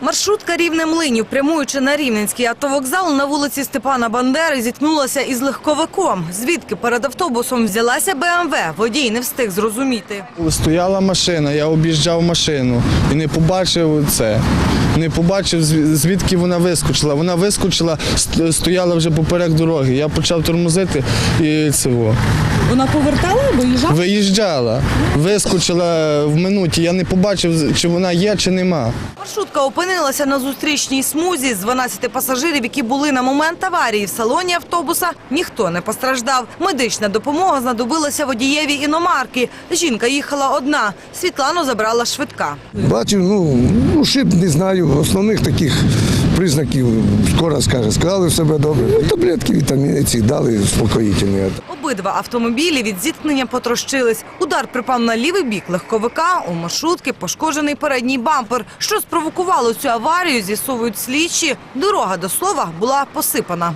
Маршрутка рівне млинів, прямуючи на Рівненський автовокзал на вулиці Степана Бандери, зіткнулася із легковиком. Звідки перед автобусом взялася БМВ, водій не встиг зрозуміти. Стояла машина, я об'їжджав машину і не побачив це. Не побачив, звідки вона вискочила. Вона вискочила, стояла вже поперек дороги. Я почав тормозити і цього. Вона повертала, виїжджала? Виїжджала, вискочила в минуті. Я не побачив, чи вона є, чи нема. Маршрутка опинилася на зустрічній смузі з 12 пасажирів, які були на момент аварії. В салоні автобуса ніхто не постраждав. Медична допомога знадобилася водієві іномарки. Жінка їхала одна. Світлану забрала швидка. Бачив, ну, ну не знаю, основних таких признаків, скоро скаже, склали в себе добре. Ну, таблетки вітаміни ці дали спокоїтельні. Обидва автомобілі від зіткнення потрощились. Удар припав на лівий бік легковика. У маршрутки пошкоджений передній бампер. Що спровокувало цю аварію, з'ясовують слідчі. Дорога, до слова, була посипана.